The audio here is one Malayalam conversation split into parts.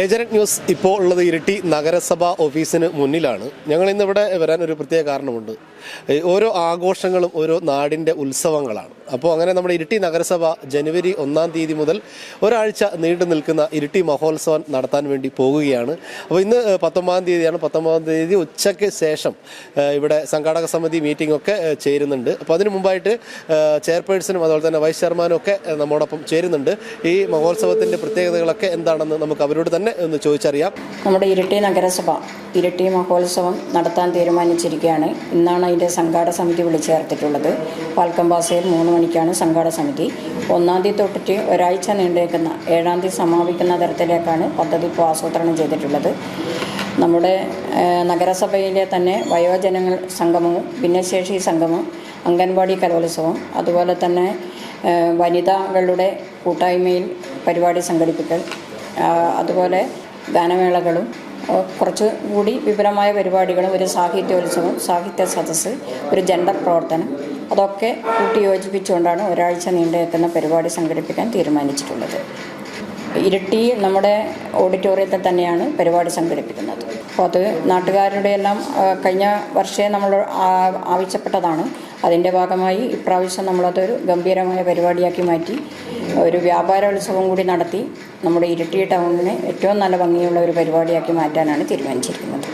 ഏജനറ്റ് ന്യൂസ് ഇപ്പോൾ ഉള്ളത് ഇരിട്ടി നഗരസഭാ ഓഫീസിന് മുന്നിലാണ്. ഞങ്ങൾ ഇന്നിവിടെ വരാൻ ഒരു പ്രത്യേക കാരണമുണ്ട്. ഓരോ ആഘോഷങ്ങളും ഓരോ നാടിന്റെ ഉത്സവങ്ങളാണ്. അപ്പോൾ അങ്ങനെ നമ്മുടെ ഇരിട്ടി നഗരസഭ ജനുവരി ഒന്നാം തീയതി മുതൽ ഒരാഴ്ച നീണ്ടു നിൽക്കുന്ന ഇരിട്ടി മഹോത്സവം നടത്താൻ വേണ്ടി പോകുകയാണ്. അപ്പോൾ ഇന്ന് പത്തൊമ്പതാം തീയതിയാണ്. പത്തൊമ്പതാം തീയതി ഉച്ചയ്ക്ക് ശേഷം ഇവിടെ സംഘാടക സമിതി മീറ്റിംഗ് ഒക്കെ ചേരുന്നുണ്ട്. അപ്പോൾ അതിന് മുമ്പായിട്ട് ചെയർപേഴ്സണും അതുപോലെ തന്നെ വൈസ് ചെയർമാനും ഒക്കെ നമ്മോടൊപ്പം ചേരുന്നുണ്ട്. ഈ മഹോത്സവത്തിന്റെ പ്രത്യേകതകളൊക്കെ എന്താണെന്ന് നമുക്ക് അവരോട് തന്നെ ഒന്ന് ചോദിച്ചറിയാം. നമ്മുടെ ഇരിട്ടി നഗരസഭ ഇരിട്ടി മഹോത്സവം നടത്താൻ തീരുമാനിച്ചിരിക്കുകയാണ്. ഇന്നാണ് അതിന്റെ സംഘാടക സമിതി വിളിച്ചു ചേർത്തിട്ടുള്ളത് പാൽക്കമ്പാസയിൽ മൂന്ന് മണിക്കാണ് സംഘാടക സമിതി. ഒന്നാം തീയതി തൊട്ടിട്ട് ഒരാഴ്ച നീണ്ടേക്കുന്ന ഏഴാം തീയതി സമാപിക്കുന്ന തരത്തിലേക്കാണ് പദ്ധതി ഇപ്പോൾ ആസൂത്രണം ചെയ്തിട്ടുള്ളത്. നമ്മുടെ നഗരസഭയിലെ തന്നെ വയോജനങ്ങൾ സംഗമവും ഭിന്നശേഷി സംഗമം അംഗൻവാടി കലോത്സവം അതുപോലെ തന്നെ വനിതകളുടെ കൂട്ടായ്മയിൽ പരിപാടി സംഘടിപ്പിക്കൽ അതുപോലെ ഗാനമേളകളും കുറച്ച് കൂടി വിപുലമായ പരിപാടികളും ഒരു സാഹിത്യോത്സവം സാഹിത്യ സദസ്സ് ഒരു ജെൻഡർ പ്രവർത്തനം അതൊക്കെ കൂട്ടിയോജിപ്പിച്ചുകൊണ്ടാണ് ഒരാഴ്ച നീണ്ടു നിൽക്കുന്ന പരിപാടി സംഘടിപ്പിക്കാൻ തീരുമാനിച്ചിട്ടുള്ളത്. ഇരട്ടി നമ്മുടെ ഓഡിറ്റോറിയത്തിൽ തന്നെയാണ് പരിപാടി സംഘടിപ്പിക്കുന്നത്. അപ്പോൾ അത് നാട്ടുകാരുടെ എല്ലാം കഴിഞ്ഞ വർഷേ നമ്മൾ ആവശ്യപ്പെട്ടതാണ്. അതിന്റെ ഭാഗമായി ഇപ്രാവശ്യം നമ്മളതൊരു ഗംഭീരമായ പരിപാടിയാക്കി മാറ്റി ഒരു വ്യാപാരോത്സവം കൂടി നടത്തി നമ്മുടെ ഇരിട്ടി ടൗണിനെ ഏറ്റവും നല്ല ഭംഗിയുള്ള ഒരു പരിപാടിയാക്കി മാറ്റാനാണ് തീരുമാനിച്ചിരിക്കുന്നത്.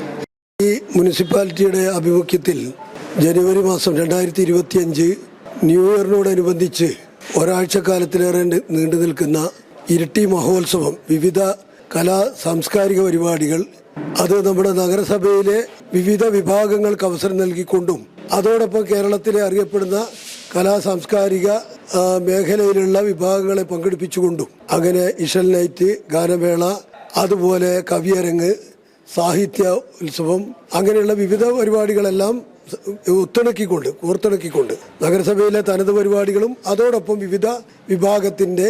ഈ മുനിസിപ്പാലിറ്റിയുടെ ആഭിമുഖ്യത്തിൽ ജനുവരി മാസം രണ്ടായിരത്തി ഇരുപത്തിയഞ്ച് ന്യൂ ഇയറിനോടനുബന്ധിച്ച് ഒരാഴ്ചക്കാലത്തിലേറെ നീണ്ടു നിൽക്കുന്ന ഇരിട്ടി മഹോത്സവം വിവിധ കലാ സാംസ്കാരിക പരിപാടികൾ അത് നമ്മുടെ നഗരസഭയിലെ വിവിധ വിഭാഗങ്ങൾക്ക് അവസരം നൽകിക്കൊണ്ടും അതോടൊപ്പം കേരളത്തിലെ അറിയപ്പെടുന്ന കലാ സാംസ്കാരിക മേഖലയിലുള്ള വിഭാഗങ്ങളെ പങ്കെടുപ്പിച്ചുകൊണ്ടും അങ്ങനെ ഇഷൽ നൈറ്റ് ഗാനമേള അതുപോലെ കവിയരങ്ങ് സാഹിത്യ ഉത്സവം അങ്ങനെയുള്ള വിവിധ പരിപാടികളെല്ലാം ഒത്തിണക്കിക്കൊണ്ട് കോർത്തിണക്കിക്കൊണ്ട് നഗരസഭയിലെ തനത് പരിപാടികളും അതോടൊപ്പം വിവിധ വിഭാഗത്തിന്റെ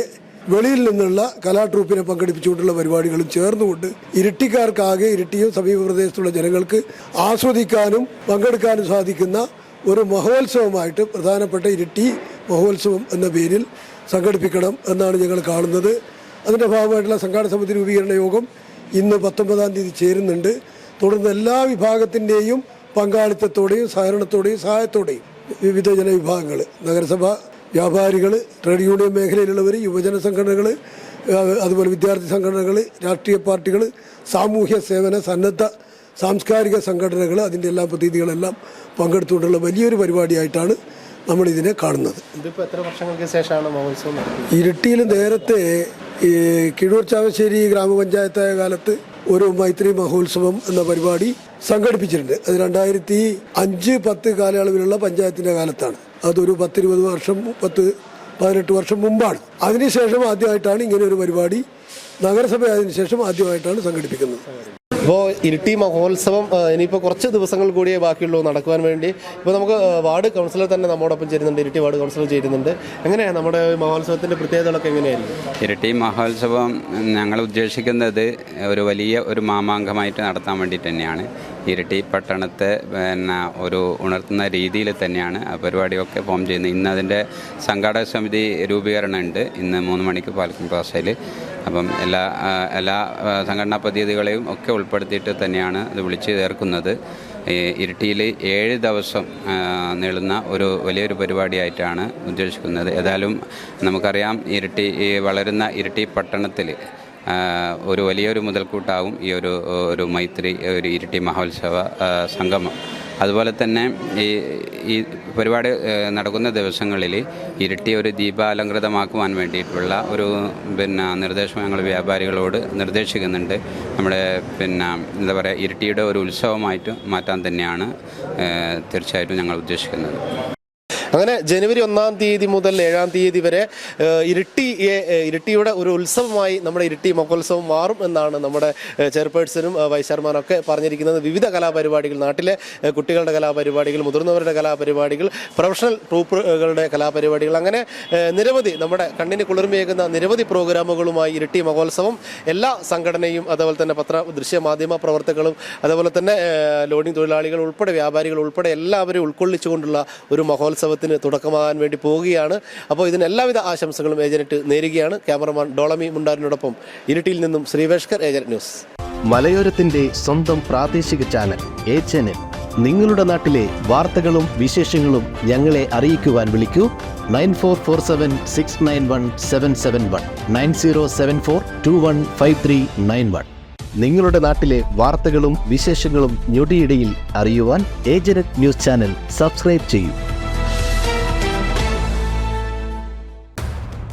വെളിയിൽ നിന്നുള്ള കലാട്രൂപ്പിനെ പങ്കെടുപ്പിച്ചുകൊണ്ടുള്ള പരിപാടികളും ചേർന്നുകൊണ്ട് ഇരിട്ടിക്കാർക്കാകെ ഇരിട്ടിയും സമീപ പ്രദേശത്തുള്ള ജനങ്ങൾക്ക് ആസ്വദിക്കാനും പങ്കെടുക്കാനും സാധിക്കുന്ന ഒരു മഹോത്സവമായിട്ട് പ്രധാനപ്പെട്ട ഇരിട്ടി മഹോത്സവം എന്ന പേരിൽ സംഘടിപ്പിക്കണം എന്നാണ് ഞങ്ങൾ കാണുന്നത്. അതിന്റെ ഭാഗമായിട്ടുള്ള സംഘാടന സമിതി രൂപീകരണ യോഗം ഇന്ന് പത്തൊമ്പതാം തീയതി ചേരുന്നുണ്ട്. തുടർന്ന് എല്ലാ വിഭാഗത്തിന്റെയും പങ്കാളിത്തത്തോടെയും സഹകരണത്തോടെയും സഹായത്തോടെയും വിവിധ ജനവിഭാഗങ്ങൾ നഗരസഭ വ്യാപാരികൾ ട്രേഡ് യൂണിയൻ മേഖലയിലുള്ളവർ യുവജന സംഘടനകൾ അതുപോലെ വിദ്യാർത്ഥി സംഘടനകൾ രാഷ്ട്രീയ പാർട്ടികൾ സാമൂഹ്യ സേവന സന്നദ്ധ സാംസ്കാരിക സംഘടനകൾ അതിന്റെ എല്ലാ പ്രതിനിധികളെല്ലാം പങ്കെടുത്തുകൊണ്ടുള്ള വലിയൊരു പരിപാടിയായിട്ടാണ് നമ്മളിതിനെ കാണുന്നത്. ഇതിപ്പോൾ എത്ര വർഷങ്ങൾക്ക് ശേഷമാണ് മഹോത്സവം ഇരിട്ടിയിൽ നേരത്തെ ഈ കിഴൂർ ചാവശ്ശേരി ഗ്രാമപഞ്ചായത്തായ കാലത്ത് ഒരു മൈത്രി മഹോത്സവം എന്ന പരിപാടി സംഘടിപ്പിച്ചിട്ടുണ്ട്. അത് രണ്ടായിരത്തി അഞ്ച് പത്ത് കാലയളവിലുള്ള പഞ്ചായത്തിന്റെ കാലത്താണ്. അതൊരു പത്തിരുപത് വർഷം പത്ത് പതിനെട്ട് വർഷം മുമ്പാണ്. അതിനുശേഷം ആദ്യമായിട്ടാണ് ഇങ്ങനെ ഒരു പരിപാടി നഗരസഭ ആയതിനു ശേഷം ആദ്യമായിട്ടാണ് സംഘടിപ്പിക്കുന്നത്. ഇരിട്ടി മഹോത്സവം ഇനിയിപ്പോൾ കുറച്ച് ദിവസങ്ങൾ കൂടിയേ ബാക്കിയുള്ളൂ നടക്കുവാൻ വേണ്ടി. ഇപ്പോൾ നമുക്ക് വാർഡ് കൗൺസിലർ തന്നെ നമ്മോടൊപ്പം ചേരുന്നുണ്ട് ഇരിട്ടി വാർഡ് കൗൺസിലർ ചേരുന്നുണ്ട്. എങ്ങനെയാണ് നമ്മുടെ മഹോത്സവത്തിന്റെ പ്രത്യേകതകളൊക്കെ എങ്ങനെയായിരുന്നു ഇരിട്ടി മഹോത്സവം ഞങ്ങൾ ഉദ്ദേശിക്കുന്നത് ഒരു വലിയ ഒരു മാമാങ്കമായിട്ട് നടത്താൻ വേണ്ടി തന്നെയാണ്. ഇരട്ടി പട്ടണത്തെ പിന്നെ ഒരു ഉണർത്തുന്ന രീതിയിൽ തന്നെയാണ് ആ പരിപാടിയൊക്കെ ഫോം ചെയ്യുന്നത്. ഇന്ന് അതിന്റെ സംഘാടക സമിതി രൂപീകരണം ഉണ്ട് ഇന്ന് മൂന്ന് മണിക്ക് പാലക്കും പാസയിൽ അപ്പം എല്ലാ എല്ലാ സംഘടനാ പദ്ധതികളെയും ഒക്കെ ഉൾപ്പെടുത്തിയിട്ട് തന്നെയാണ് ഇത് വിളിച്ചു ചേർക്കുന്നത്. ഇരിട്ടിയിൽ ഏഴ് ദിവസം നീളുന്ന ഒരു വലിയൊരു പരിപാടിയായിട്ടാണ് ഉദ്ദേശിക്കുന്നത്. ഏതായാലും നമുക്കറിയാം ഇരിട്ടി വളരുന്ന ഇരിട്ടി പട്ടണത്തിൽ ഒരു വലിയൊരു മുതൽക്കൂട്ടാവും ഈ ഒരു ഒരു മൈത്രി ഒരു ഇരിട്ടി മഹോത്സവ സംഗമം. അതുപോലെ തന്നെ ഈ ഈ പരിപാടി നടക്കുന്ന ദിവസങ്ങളിൽ ഇരിട്ടി ഒരു ദീപാലങ്കൃതമാക്കുവാൻ വേണ്ടിയിട്ടുള്ള ഒരു പിന്നെ നിർദ്ദേശം ഞങ്ങൾ വ്യാപാരികളോട് നിർദ്ദേശിക്കുന്നുണ്ട്. നമ്മുടെ പിന്നെ എന്താ പറയുക ഇരട്ടിയുടെ ഒരു ഉത്സവമായിട്ട് മാറ്റാൻ തന്നെയാണ് തീർച്ചയായിട്ടും ഞങ്ങൾ ഉദ്ദേശിക്കുന്നത്. അങ്ങനെ ജനുവരി ഒന്നാം തീയതി മുതൽ ഏഴാം തീയതി വരെ ഇരിട്ടി ഇരിട്ടിയെ ഇരിട്ടിയുടെ ഒരു ഉത്സവമായി നമ്മുടെ ഇരിട്ടി മഹോത്സവം മാറും എന്നാണ് നമ്മുടെ ചെയർപേഴ്സണും വൈസ് ചെയർമാനും ഒക്കെ പറഞ്ഞിരിക്കുന്നത്. വിവിധ കലാപരിപാടികൾ നാട്ടിലെ കുട്ടികളുടെ കലാപരിപാടികൾ മുതിർന്നവരുടെ കലാപരിപാടികൾ പ്രൊഫഷണൽ ട്രൂപ്പുകളുടെ കലാപരിപാടികൾ അങ്ങനെ നിരവധി നമ്മുടെ കണ്ണിന് കുളിർമയേകുന്ന നിരവധി പ്രോഗ്രാമുകളുമായി ഇരിട്ടി മഹോത്സവം എല്ലാ സംഘടനയും അതുപോലെ തന്നെ പത്ര ദൃശ്യ മാധ്യമ പ്രവർത്തകരും അതുപോലെ തന്നെ ലോഡിംഗ് തൊഴിലാളികൾ ഉൾപ്പെടെ വ്യാപാരികൾ ഉൾപ്പെടെ എല്ലാവരും ഉൾക്കൊള്ളിച്ചുകൊണ്ടുള്ള ഒരു മഹോത്സവത്തിൽ ഉത്സവത്തിന് തുടക്കമാകാൻ വേണ്ടി പോവുകയാണ് അപ്പോൾ ഇതിന് എല്ലാവിധ ആശംസകളും ഏജന്റ് നേരുകയാണ്. ക്യാമറമാൻ ഡോളമി മുണ്ടാരിനോടൊപ്പം ഇരിട്ടിയിൽ നിന്നും ശ്രീവേഷ്കർ ഏജന്റ് ന്യൂസ്. മലയോരത്തിന്റെ സ്വന്തം പ്രാദേശിക ചാനൽ എ ചാനൽ നിങ്ങളുടെ നാട്ടിലെ വാർത്തകളും വിശേഷങ്ങളും ഞങ്ങളെ അറിയിക്കുവാൻ വിളിക്കൂ. Nine four four seven six nine one seven seven one. Nine zero seven four two one five three nine one. നിങ്ങളുടെ നാട്ടിലെ വാർത്തകളും വിശേഷങ്ങളും ഞൊടിയിടയിൽ അറിയുവാൻ ഏജനറ്റ് ന്യൂസ് ചാനൽ സബ്സ്ക്രൈബ് ചെയ്യൂ.